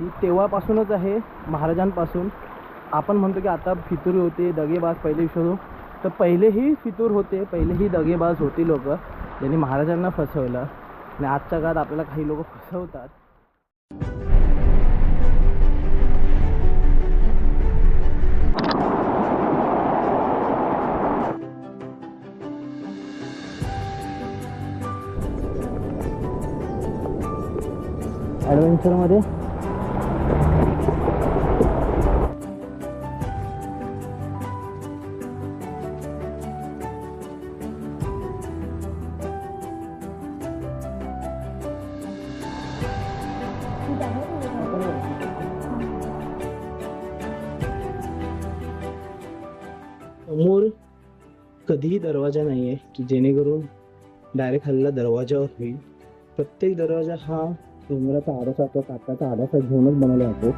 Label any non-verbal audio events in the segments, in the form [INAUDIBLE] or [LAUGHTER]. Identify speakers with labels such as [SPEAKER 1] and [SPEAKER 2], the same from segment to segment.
[SPEAKER 1] ती तेव्हापासूनच आहे महाराजांपासून. आपण म्हणतो की आता फितूर होते दगेबाज पहिले शोधू तर पहिलेही फितूर होते पहिलेही दगेबाज होती लोक ज्यांनी महाराजांना फसवलं. आणि आजच्या काळात आपल्याला काही लोक फसवतात. ॲडव्हेंचरमध्ये कधीही दरवाजा नाही आहे की जेणेकरून डायरेक्ट हल्ला दरवाजावर होईल. प्रत्येक दरवाजा हा डोंगराचा आडासा किंवा काटाचा आडासा घेऊनच बनवला जातो.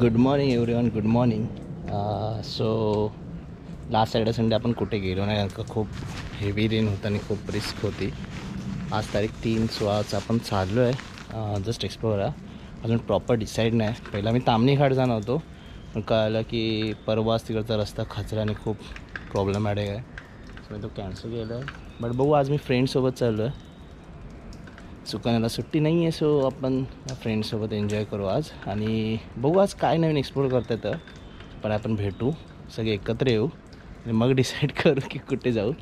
[SPEAKER 1] Good morning everyone good morning so last Saturday Sunday आपण कुठे गेलो नाही? कारण का खूप हेवी रेन होतं आणि खूप रिस्क होती. आज तारीख तीन सोळाचं आपण चाललो आहे जस्ट एक्सप्लोर आहे अजून प्रॉपर डिसाईड नाही. पहिला मी तामणी घाट जाणार होतो. पण कळलं की परवाच तिकडचा रस्ता खचराने खूप प्रॉब्लेमॅटिक आहे. सो मी तो कॅन्सल केला. आहे बट बघू आज मी फ्रेंडसोबत चाललो आहे चुकण्याला सुट्टी नाही आहे सो आपण फ्रेंडसोबत एन्जॉय करू आज. आणि बघू आज काय नवीन एक्सप्लोर करता येतं. पण आपण भेटू. सगळे एकत्र येऊ. आणि मग डिसाईड [LAUGHS] करू की कुठे जाऊ.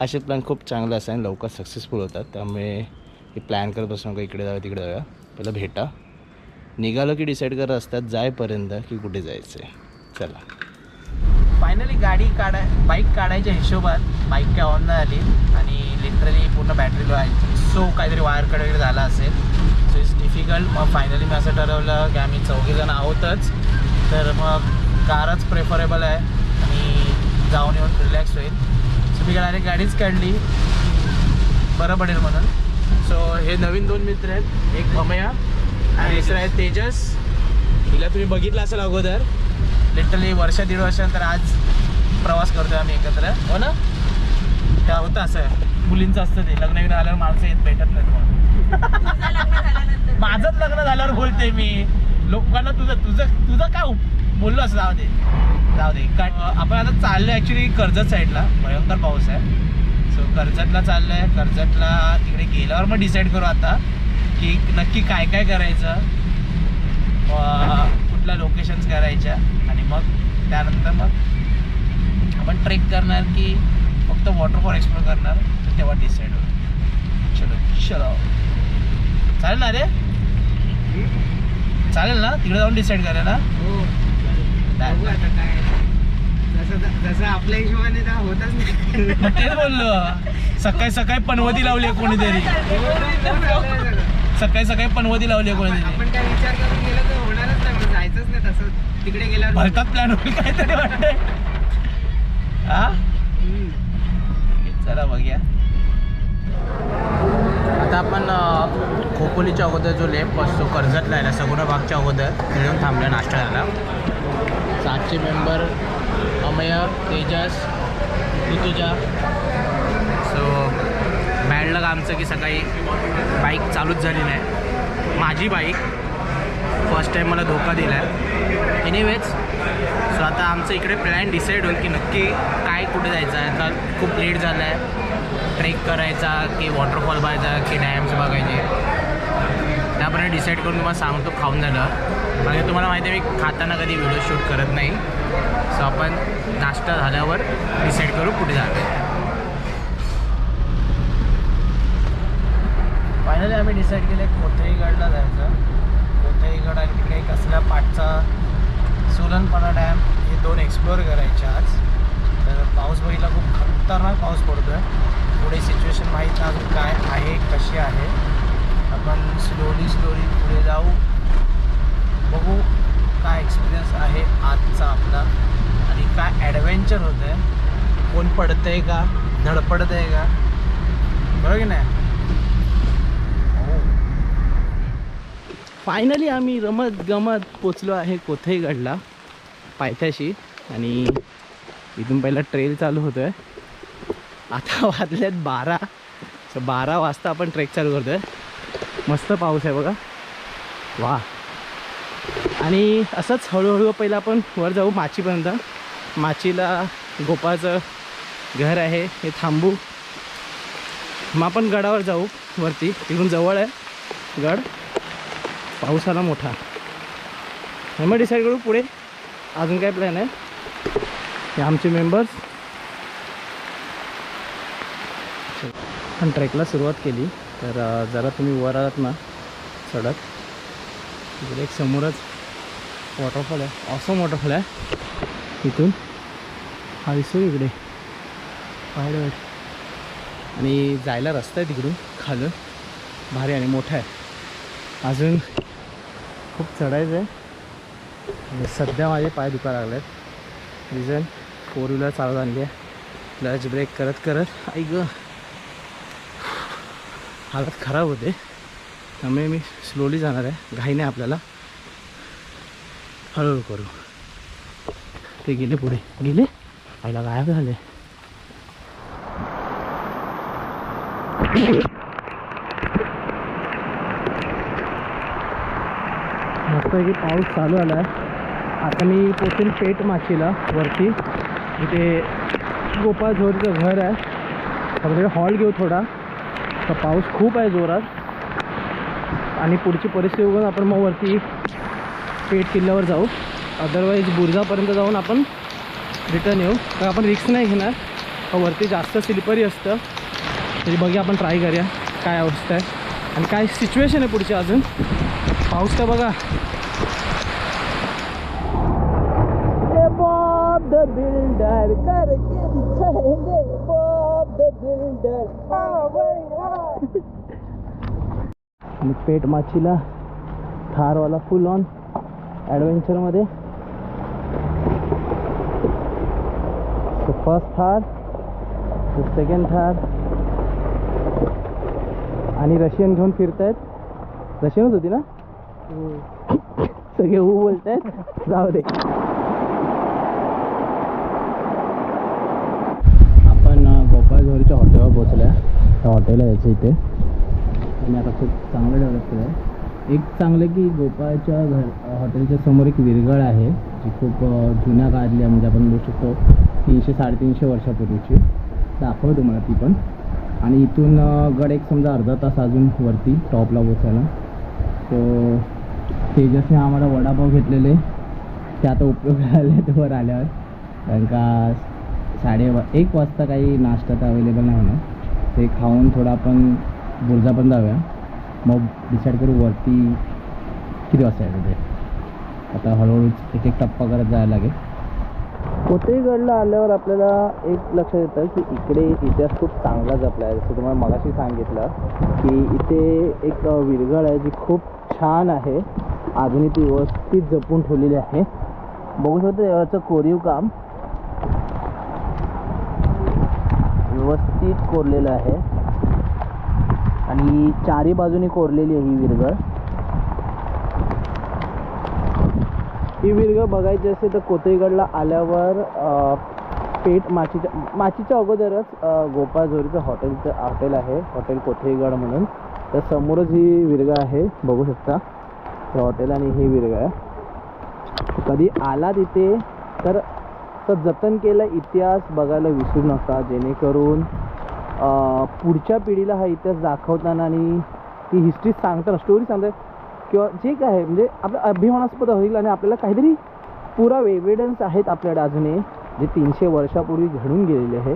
[SPEAKER 1] असे प्लॅन खूप चांगले असतात लवकर सक्सेसफुल होतात. त्यामुळे हे प्लॅन करत बसू नका इकडे जाऊया तिकडे जाऊया. पहिलं भेटा. निघालो की डिसाईड करत असतात जायपर्यंत की कुठे जायचं आहे चला. फायनली गाडी काढाय बाईक काढायच्या हिशोबात बाईक काय ऑन नाही आली आणि लिटरली पूर्ण बॅटरी लो आहे. सो काहीतरी वायर वगैरे झाला असेल. सो इट्स डिफिकल्ट मग फायनली मी असं ठरवलं की आम्ही चौघेजण आहोतच. तर मग कारच प्रेफरेबल आहे आणि जाऊन येऊन रिलॅक्स होईल. सो मी डायरेक्ट गाडीच काढली. बरं पडेल म्हणून. सो हे नवीन दोन मित्र आहेत. एक अमया आणि दुसरं आहे तेजस. हिला तुम्ही बघितलं असेल अगोदर. लिटरली वर्ष दीड वर्षानंतर आज प्रवास करतोय आम्ही एकत्र. हो ना? त्या होतं असं. मुलींचं असतं ते. लग्न बिग्न आल्यावर माणसं येत भेटत नाहीत माझंच लग्न झाल्यावर बोलते मी. लोकांना तुझं तुझं तुझं काय बोललो असं जाऊ दे. जाऊ दे. काय आपण आता चाललो ॲक्च्युली कर्जत साईडला भयंकर पाऊस आहे. सो कर्जतला चाललो आहे कर्जतला तिकडे गेल्यावर मग डिसाईड करू आता की नक्की काय काय करायचं. कुठल्या लोकेशन्स करायच्या आणि मग त्यानंतर मग आपण ट्रेक करणार की फक्त वॉटरफॉल एक्सप्लोर करणार. तर तेव्हा डिसाईड होईल. चलो चलो. चालेल ना रे? चालेल ना? तिकडे जाऊन डिसाईड करायला
[SPEAKER 2] जसं आपल्या हिशोबाने तर होतच नाही.
[SPEAKER 1] मग तेच बोललो. सकाळी सकाळी पनवती लावली आहे कोणीतरी. सकाळी सकाळी पनवती लावली आहे कोणीतरी.
[SPEAKER 2] आपण काय विचार करून गेलो तर होणारच नाही जायचंच नाही तसं. तिकडे गेल्यावर
[SPEAKER 1] भलतात प्लॅन होईल काहीतरी वाटतंय. हा
[SPEAKER 2] हम्म.
[SPEAKER 1] चला बघूया. आता आपण अ, खोपोलीच्या अगोदर जो लेप असतो कर्जतला आहे सगुणा बागच्या अगोदर. तिथे येऊन थांबलो नाश्ता करायला. सातचे member Amay Tejas Rutuja. So bad लग आमचं की सकाळी बाईक चालूच झाली नाही माझी बाईक फर्स्ट टाईम मला धोका दिला आहे एनिवेज सो आता आमचं इकडे प्लॅन डिसाईड होईल की नक्की काय कुठे जायचं आहे. आता खूप लेट झालं आहे ट्रेक करायचा की वॉटरफॉल बघायचा की डॅम्स बघायचे. त्यापर्यंत डिसाईड करून तुम्हाला सांगतो खाऊन झालं. म्हणजे तुम्हाला माहिती आहे मी खाताना कधी व्हिडिओ शूट करत नाही. सो आपण नाश्ता झाल्यावर डिसाईड करू कुठे जाते फायनली आम्ही डिसाईड केलं कोथळीगडला जायचं. कोथळीगड आणि तिकडे कसल्या पाटचा सोलनपणा डॅम हे दोन एक्सप्लोअर करायचे आज. तर पाऊस बघितला खूप खतरनाक पाऊस पडतो आहे पुढे सिच्युएशन माहीत नाही अजून काय आहे कशी आहे. आपण स्लोली स्लोली पुढे जाऊ. बघू काय एक्सपिरियन्स आहे आजचा आपला. आणि काय ॲडव्हेंचर होतं आहे कोण पडतं आहे का? धडपडत आहे का? बरोबर की नाही? हो. फायनली आम्ही रमत गमत पोचलो आहे कोथेगडला पायथ्याशी. आणि इथून पहिला ट्रेल चालू होतोय. आता वाजल्यात बारा. सो बारा वाजता आपण ट्रेक चालू करतोय. मस्त पाऊस आहे बघा. वा आणि असंच हळूहळू पहिलं आपण वर जाऊ माचीपर्यंत. माचीला गोपाळचं घर आहे हे थांबू. मग आपण गडावर जाऊ वरती. तिकडून जवळ आहे गड. पाऊस आला मोठा. आणि मग डिसाईड करू पुढे. अजून काय प्लॅन आहे? हे आमचे मेंबर्स पण ट्रेकला सुरुवात केली. तर जरा तुम्ही वर आलात ना चढत एक समोरच वॉटरफॉल आहे. ऑसम वॉटरफॉल आहे. इथून. हा दिसतो इकडे. पाहायला आणि जायला रस्ता आहे तिकडून खालून. भारी आणि मोठा आहे. अजून खूप चढायचं आहे. सध्या माझे पाय दुखा लागले आहेत रिझन फोर व्हीलर चालत आणली आहे. लंच ब्रेक करत करत ऐक हालत खराब होते. त्यामुळे मी स्लोली जाणार आहे. घाई नाही आपल्याला. हळूहळू करू. ते गेले पुढे. गेले? आईला गायब झाले. मस्त की पाऊस चालू आला आहे आता मी पोचेल पेट माचीला वरती. इथे गोपाळ झोरचं घर आहे. आपल्याकडे हॉल घेऊ थोडा. तर पाऊस खूप आहे जोरात. आणि पुढची परिस्थिती बघून आपण मग वरती पेट किल्ल्यावर जाऊ. अदरवाईज बुर्जापर्यंत जाऊन आपण रिटर्न येऊ. तर आपण रिक्स नाही घेणार. वरती जास्त स्लिपरी असतं. तरी बघूया आपण ट्राय करूया. काय अवस्था आहे. आणि काय सिच्युएशन आहे पुढची अजून. पाऊस तर बघा. बिल्डर आणि पेट माचीला थारवाला फुल ऑन ॲडव्हेंचरमध्ये फर्स्ट थार सेकंड थार आणि रशियन घेऊन फिरतायत. रशियनच होती ना? सगळे ऊ बोलतायत. जाऊ दे. आपण गोपाळझोरीच्या गोपाळ झोरीच्या हॉटेलवर पोहोचलो आहे त्या हॉटेल आहे इथे. आणि आता खूप चांगलं डेव्हलप केलं आहे एक चांगलं की गोपाळच्या घर हॉटेलच्या समोर एक विरगळ आहे जी खूप जुन्या काळातली आहे म्हणजे आपण बोलू शकतो. तीनशे साडेतीनशे वर्षापूर्वीची. दाखवतो तुम्हाला ती पण. आणि इथून गड एक समजा अर्धा तास अजून वरती टॉपला पोचायला. तर तेजसने आम्हाला वडापाव घेतलेले. ते आता उपयोग आले ते वर आल्यावर. कारण का साडे वा एक वाजता काही नाश्ता तर अवेलेबल नाही होणार. ते खाऊन थोडं आपण बुर्जा पण जाऊया. मग डिसाईड करू वरती किती वाजता येतं ते. आता हळूहळू एक एक टप्पा करत जायला लागेल. कोतेगडला आल्यावर आपल्याला एक लक्षात येतं की इकडे इतिहास खूप चांगला जपला आहे. जसं तुम्हाला मगाशी सांगितलं की इथे एक विरगळ आहे जी खूप छान आहे. अजूनही ती व्यवस्थित जपून ठेवलेली आहे. बघू शकतो याचं कोरीव काम. व्यवस्थित कोरलेलं आहे. आणि चारी बाजूनी कोरलेली आहे ही विरगळ ही विरग बघायची असेल तर कोतेगडला आल्यावर पेठ माचीच्या माचीच्या अगोदरच गोपाळझोरीचं गोपाळ झोरीचं हॉटेलचं हॉटेल आहे. हॉटेल कोथेगड म्हणून. तर समोरच ही विरग आहे. बघू शकता. हे हॉटेल आणि ही विरग आहे. कधी आला तिथे तर तर जतन केलं इतिहास बघायला विसरू नका. जेणेकरून पुढच्या पिढीला हा इतिहास दाखवताना आणि ती हिस्ट्री सांगताना स्टोरी सांगताना किंवा जे काय आहे म्हणजे आपलं अभिमानास्पद होईल आणि आपल्याला काहीतरी पुरावे एव्हिडन्स आहेत आपल्याकडे अजूनही जे तीनशे वर्षापूर्वी घडून गेलेले आहे.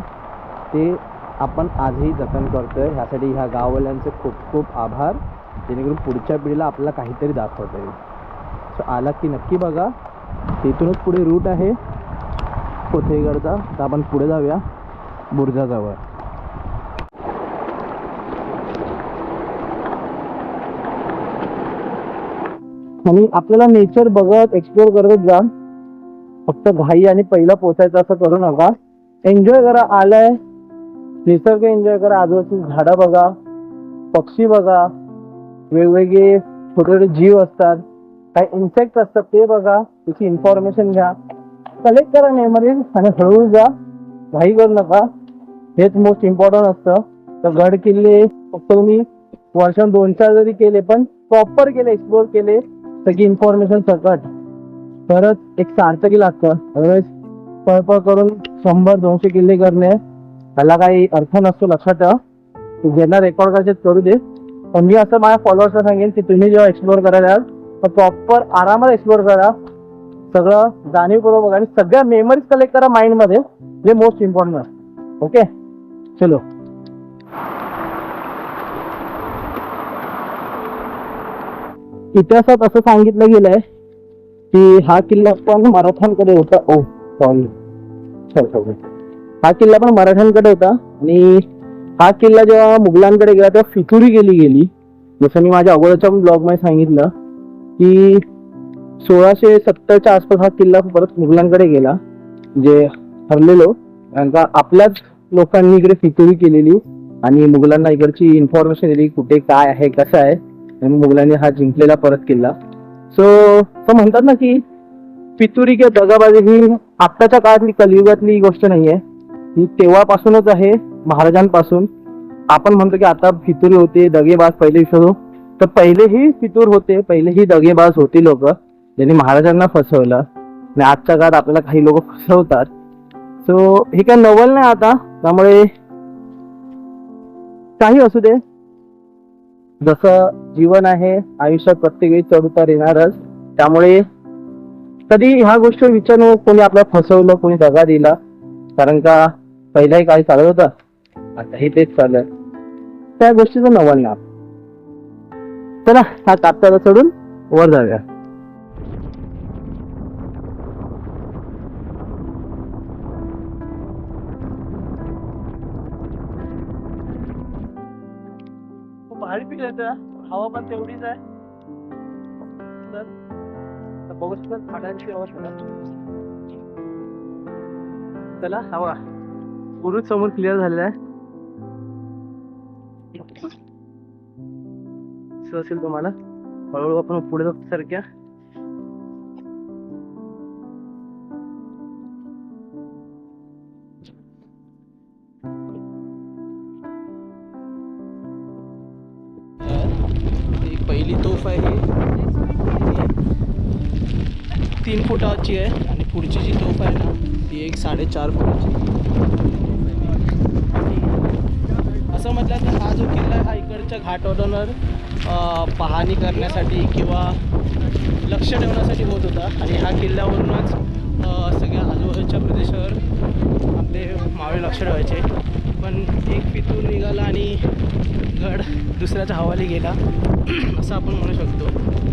[SPEAKER 1] ते आपण आजही जतन करतो आहे ह्यासाठी ह्या गाववाल्यांचे खूप खूप आभार. जेणेकरून पुढच्या पिढीला आपल्याला काहीतरी दाखवता येईल. सो आला की नक्की बघा. तिथूनच पुढे रूट आहे. कोथेगडचा. तर आपण पुढे जाऊया. बुर्जाजवळ. आणि आपल्याला नेचर बघत एक्सप्लोर करत जा. फक्त घाई आणि पहिला पोचायचं असं करू नका. एन्जॉय करा आलाय. निसर्ग एन्जॉय करा आजूबाजूची झाडं बघा पक्षी बघा वेगवेगळे छोटे छोटे जीव असतात. काही इन्सेक्ट असतात ते बघा त्याची इन्फॉर्मेशन घ्या. कलेक्ट करा मेमरीज आणि हळूहळू जा. घाई करू नका. हेच मोस्ट इम्पॉर्टंट असतं. तर गड किल्ले फक्त तुम्ही वर्षात दोन चार जरी केले पण प्रॉपर केले एक्सप्लोर केले. सगळी इन्फॉर्मेशन सकट. परत एक सार्थकी लागतं. अदरवाईज पळपळ करून शंभर दोनशे किल्ले करणे त्याला काही अर्थ नसतो लक्षात ठेवा. तू ज्यांना रेकॉर्ड करायचे करू दे. पण मी असं माझ्या फॉलोअर्सला सांगेन की तुम्ही जेव्हा एक्सप्लोर करायला याल तर प्रॉपर आरामात एक्सप्लोर करा. सगळं जाणीवपूर्वक बघा आणि सगळ्या मेमरीज कलेक्ट करा माइंडमध्ये जे मोस्ट इम्पॉर्टंट ओके चलो. इतिहासात असं सांगितलं गेलंय की हा किल्ला पण मराठ्यांकडे होता. ओ सॉरी हा किल्ला पण मराठ्यांकडे होता आणि हा किल्ला जेव्हा मुघलांकडे गेला तेव्हा फितुरी गेली गेली. जसं मी माझ्या अगोदरच्या ब्लॉगमध्ये सांगितलं की सोळाशे सत्तरच्या आसपास हा किल्ला परत मुघलांकडे गेला जे हरलेलो. कारण का आपल्याच लोकांनी इकडे फितुरी केलेली आणि मुघलांना इकडची इन्फॉर्मेशन दिली कुठे काय आहे कसं आहे. आणि मुघलांनी हा जिंकलेला परत किल्ला. सो असं म्हणतात ना की पितुरी किंवा दगाबाजी ही आत्ताच्या काळातली कलियुगातली गोष्ट नाहीये. ही तेव्हापासूनच आहे महाराजांपासून. आपण म्हणतो की आता फितुरी होते दगेबाज पहिले विसरू तर पहिलेही फितूर होते पहिलेही दगेबाज होती लोक. ज्यांनी महाराजांना फसवलं. आणि आजच्या काळात आपल्याला काही लोक फसवतात. सो हे काय नवल नाही आता. त्यामुळे काही असू दे. जसं जीवन आहे आयुष्यात प्रत्येक वेळी चढ उतार येणारच. त्यामुळे कधी ह्या गोष्टी विचार नको कोणी आपल्याला फसवलं कोणी दगा दिला. कारण का पहिलाही काही चालत होतं? आताही तेच चालू त्या गोष्टीचं नवल ना चला हा तात्याला चढून वर जाऊया. हवा पण तेवढीच आहे. तर बघू शकता झाडांची अवस्था चला हवा. गुरु समोर क्लिअर झालेला आहे. असेल तुम्हाला. हळूहळू आपण पुढे जाऊ सारख्या.
[SPEAKER 2] फुटाची आहे आणि पुढची जी तोफ आहे ना ती एक साडेचार फुटाची. असं म्हटलं तर हा जो किल्ला आहे हा इकडच्या घाटवरूनवर पाहणी करण्यासाठी किंवा लक्ष ठेवण्यासाठी होत होता. आणि ह्या किल्ल्यावरूनच सगळ्या आजूबाजूच्या प्रदेशावर आपले मावळे लक्ष ठेवायचे. पण एक पितूर निघाला आणि गड दुसऱ्याच्या हवाली गेला [CLEARS THROAT] असं आपण म्हणू शकतो.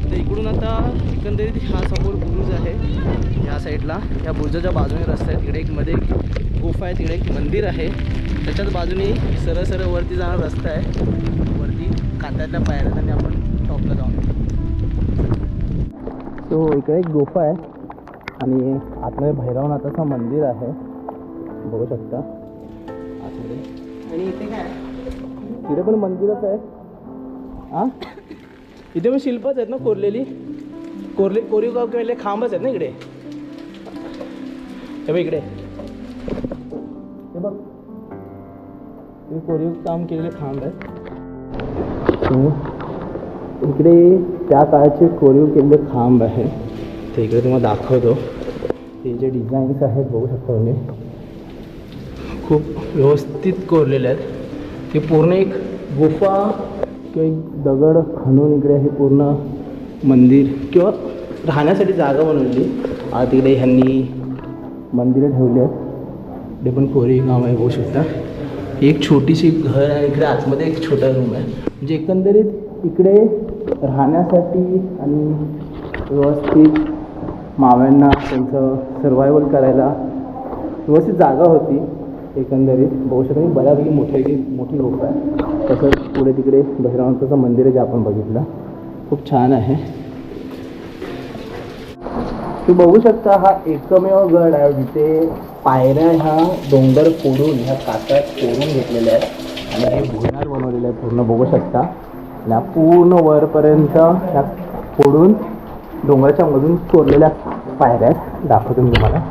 [SPEAKER 2] तर इकडून आता एकंदरीत हा समोर बुरुज आहे या साईडला. या बुरुजाच्या बाजूने रस्ता आहे तिकडे एक मध्ये एक गुफा आहे तिकडे एक मंदिर आहे. त्याच्याच बाजूने सरळ सरळ वरती जाणारा रस्ता आहे. वरती कांद्यातल्या पायऱ्या आणि आपण टॉपला जाऊन
[SPEAKER 1] तो इकडे एक गुफा आहे आणि आतमध्ये भैरवनाथाचं मंदिर आहे. बघू शकता. आतमध्ये.
[SPEAKER 2] आणि इथे काय
[SPEAKER 1] तिथे पण मंदिरच आहे.
[SPEAKER 2] हां इथे पण शिल्पच आहेत ना कोरलेली? कोरले कोरीव गाव केलेले खांबच आहेत ना इकडे. हे बघ इकडे.
[SPEAKER 1] हे बघ.
[SPEAKER 2] हे कोरीव काम केलेले खांब आहेत.
[SPEAKER 1] इकडे त्या काळाचे कोरीव केलेले खांब आहे
[SPEAKER 2] ते इकडे तुम्हाला दाखवतो.
[SPEAKER 1] ते जे डिझाईन्स आहेत बघू शकता तुम्ही.
[SPEAKER 2] खूप व्यवस्थित कोरलेले आहेत. ते पूर्ण एक गुफा
[SPEAKER 1] किंवा एक दगड खणून इकडे हे पूर्ण
[SPEAKER 2] मंदिर किंवा राहण्यासाठी जागा बनवली आज तिकडे ह्यांनी
[SPEAKER 1] मंदिरं ठेवली आहेत.
[SPEAKER 2] इकडे पण कोरी गाव आहे होऊ शकता. एक छोटीशी घर आहे इकडे आतमध्ये एक छोटा रूम आहे. म्हणजे
[SPEAKER 1] एकंदरीत इकडे राहण्यासाठी आणि व्यवस्थित माव्यांना त्यांचं सर्वायवल करायला व्यवस्थित जागा होती. एकंदरीत बघू शकता बऱ्यापैकी मोठी मोठी लोक आहे तसंच पुढे तिकडे भैरवनाथाचं मंदिर आहे जे आपण बघितलं. खूप छान आहे. तुम्ही बघू शकता हा एकमेव गड आहे. जिथे पायऱ्या ह्या डोंगर फोडून ह्या काट्यात कोरून घेतलेल्या आहेत. आणि हे भुयार बनवलेलं आहे. पूर्ण बघू शकता. ह्या पूर्ण वरपर्यंत ह्या फोडून डोंगराच्या मधून कोरलेल्या पायऱ्या आहेत. दाखवतो मी तुम्हाला.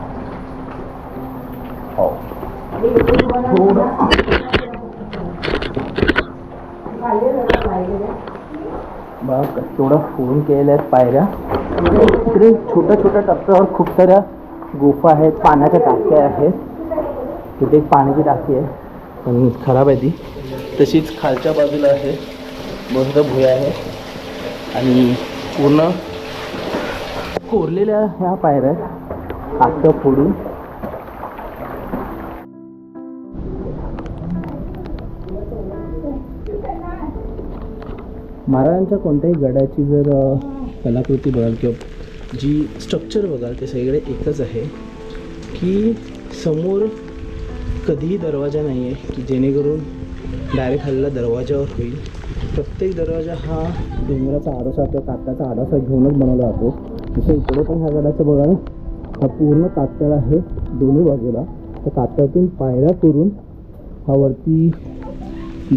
[SPEAKER 1] बघ केवढं फोन केलेल्या आहेत पायऱ्या. तिकडे छोट्या छोट्या टप्प्यावर खूप साऱ्या गुफा आहेत पाण्याच्या टाक्या आहेत. तिथे एक पाण्याची टाकी आहे. पण खराब आहे ती. तशीच खालच्या बाजूला आहे. मस्त भुया आहे. आणि पूर्ण कोरलेल्या ह्या पायऱ्या आहेत. फोडून महाराजांच्या कोणत्याही गडाची जर कलाकृती बघाल किंवा जी स्ट्रक्चर बघाल ते सगळीकडे एकच आहे की समोर कधीही दरवाजा नाही आहे की जेणेकरून डायरेक्ट हल्ला दरवाजावर होईल. प्रत्येक दरवाजा हा डोंगराचा आडोसा किंवा कात्याचा आडोसा घेऊनच बनवला जातो. जसं इकडे पण ह्या गडाचं बघा हा पूर्ण कातळ आहे दोन्ही बाजूला. त्या कातळातून पायऱ्या करून हा वरती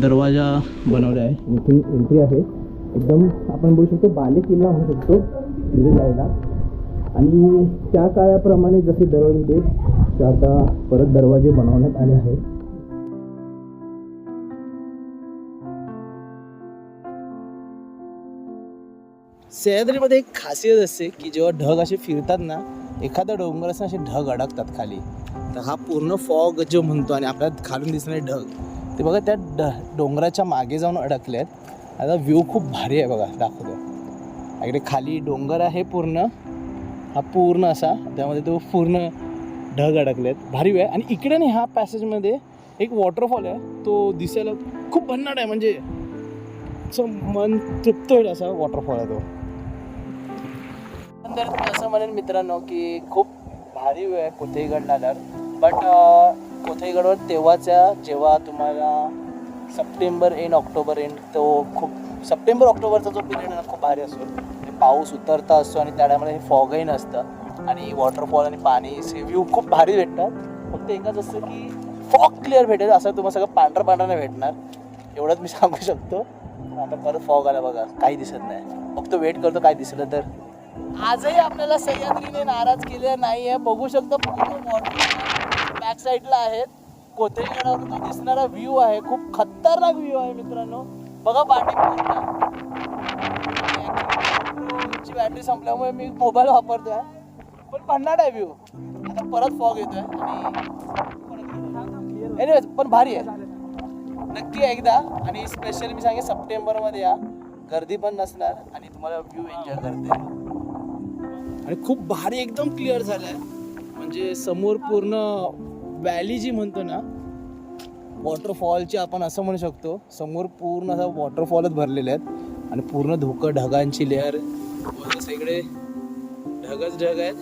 [SPEAKER 1] दरवाजा बनवला आहे. इथून एंट्री आहे. एकदम आपण बोलू शकतो बाले किल्ला म्हणू शकतो तिथे जायला. आणि त्या काळाप्रमाणे जसे दरवाजे होते ते आता परत दरवाजे बनवण्यात आले आहेत. सह्याद्रीमध्ये एक खासियत असते की जेव्हा ढग असे फिरतात ना एखादा डोंगर असं असे ढग अडकतात खाली. तर हा पूर्ण फॉग जो म्हणतो आणि आपल्याला खालून दिसणारे ढग ते बघा त्या ड डोंगराच्या मागे जाऊन अडकले आहेत आता व्ह्यू खूप भारी आहे बघा दाखवतो. इकडे खाली डोंगर आहे पूर्ण. हा पूर्ण असा त्यामध्ये तो पूर्ण ढग अडकलेत. भारी आहे आणि इकडे नाही ह्या पॅसेजमध्ये एक वॉटरफॉल आहे. तो दिसायला खूप भन्नाट आहे. म्हणजे मन तृप्त होईल असा वॉटरफॉल आहे तो. तर असं म्हणेन मित्रांनो की खूप भारी वेळ आहे कोथईगडला आल्यावर. बट कोथईगडवर तेव्हाच्या जेव्हा तुम्हाला सप्टेंबर एंड ऑक्टोबर एंड तो खूप सप्टेंबर ऑक्टोबरचा जो पिरियड आहे ना खूप भारी असतो. ते पाऊस उतरता असतो आणि त्या टायमाला हे फॉगही नसतं. आणि वॉटरफॉल आणि पाणी व्ह्यू खूप भारी भेटतात. फक्त एकच असतं की फॉग क्लिअर भेटेल असं तुम्हाला सगळं पांढरं पांढरं नाही भेटणार. एवढंच मी सांगू शकतो. आता परत फॉग आला बघा काही दिसत नाही. फक्त वेट करतो काय दिसलं तर. आजही आपल्याला सह्याद्रीने नाराज केलेला नाही आहे बघू शकतो पूर्ण वॉटर बॅक साईडला आहेत. कोथळीगडावरून जो दिसणारा व्ह्यू आहे. खूप खतरनाक व्ह्यू आहे मित्रांनो. बघा पाठी ची बॅटरी संपल्यामुळे मी मोबाईल वापरतो आहे पण भन्नाट आहे व्ह्यू आता परत फॉग येतोय. आणि एनिवेज पण भारी आहे. नक्की एकदा आणि स्पेशल मी सांगेन सप्टेंबरमध्ये या. गर्दी पण नसणार आणि तुम्हाला व्ह्यू एन्जॉय करता. आणि खूप भारी एकदम क्लिअर झालं आहे म्हणजे समोर पूर्ण व्हॅली जी म्हणतो ना वॉटरफॉलची आपण असं म्हणू शकतो समोर पूर्ण असं वॉटरफॉलच भरलेले आहेत आणि पूर्ण धुकं ढगांची लेअर सगळे इकडे ढगच ढग आहेत.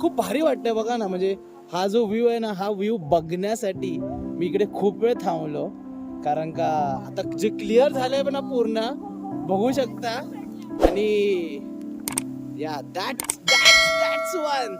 [SPEAKER 1] खूप भारी वाटतं बघा ना म्हणजे हा जो व्ह्यू आहे ना हा व्ह्यू बघण्यासाठी मी इकडे खूप वेळ थांबलो. कारण का आता जे क्लिअर झालंय पण पूर्ण बघू शकता. आणि या दॅट्स दॅट्स दॅट्स वन